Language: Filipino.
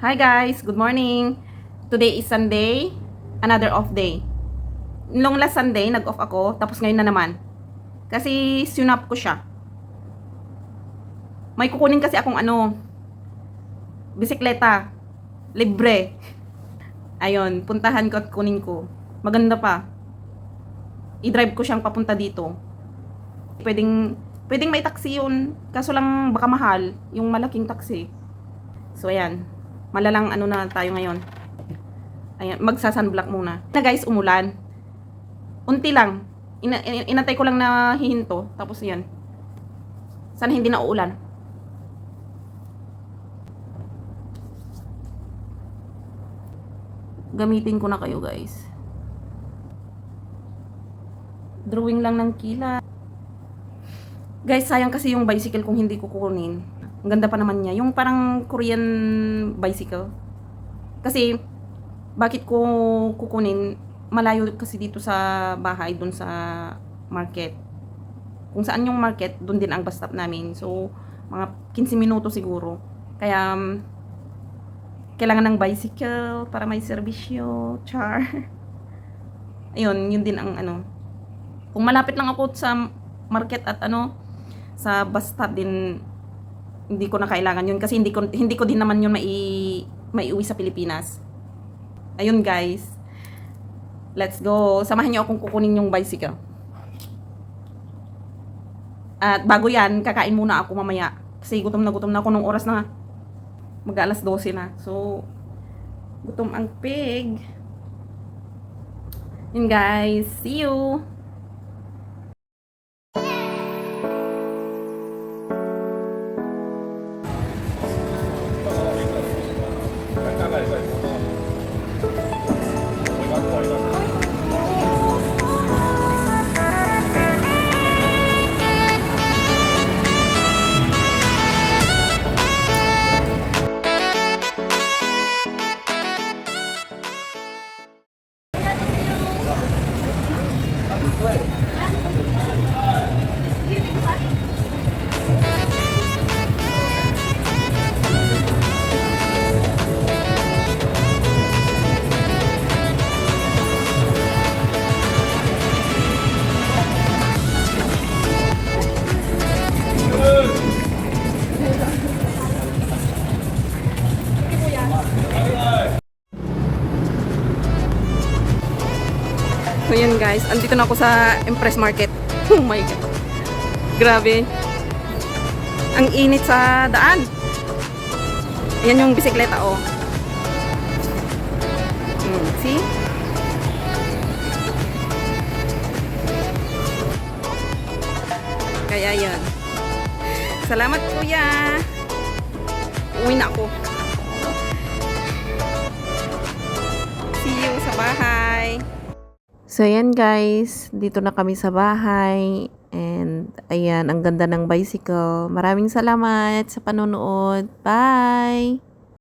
Hi guys, good morning. Today is Sunday, another off day. Nung last Sunday, nag-off ako, tapos ngayon na naman. Kasi sinap ko siya. May kukunin kasi akong ano, bisikleta, libre. Ayun, puntahan ko at kunin ko. Maganda pa. I-drive ko siyang papunta dito. Pwedeng, pwedeng may taxi yun. Kaso lang baka mahal, yung malaking taxi. So ayan, malalang ano na tayo ngayon. Ayan, magsa-sunblock muna. Na guys, umulan. Unti lang. Ina- in- inantay ko lang na hihinto. Tapos yan. Sana hindi na uulan. Gamitin ko na kayo guys. Drawing lang ng kila. Guys, sayang kasi yung bicycle kung hindi ko kukunin. Ang ganda pa naman niya. Yung parang Korean bicycle. Kasi, bakit ko kukunin? Malayo kasi dito sa bahay, dun sa market. Kung saan yung market, dun din ang bus stop namin. So, mga 15 minuto siguro. Kaya, um, kailangan ng bicycle para may serbisyo, char. Ayun, yun din ang ano. Kung malapit lang ako sa market at ano, sa bus stop din, hindi ko na kailangan yun kasi hindi ko hindi ko din naman yun mai maiuwi sa Pilipinas. Ayun guys. Let's go. Samahan niyo akong kukunin yung bicycle. At bago yan, kakain muna ako mamaya. Kasi gutom na gutom na ako nung oras na mag alas 12 na. So, gutom ang pig. Yun guys. See you! play. So yun guys, andito na ako sa Empress Market. Oh my God. Grabe. Ang init sa daan. Ayan yung bisikleta oh. Hmm, see? Kaya yan. Salamat kuya. Uwi na ako. So, ayan guys. Dito na kami sa bahay. And, ayan, ang ganda ng bicycle. Maraming salamat sa panonood. Bye!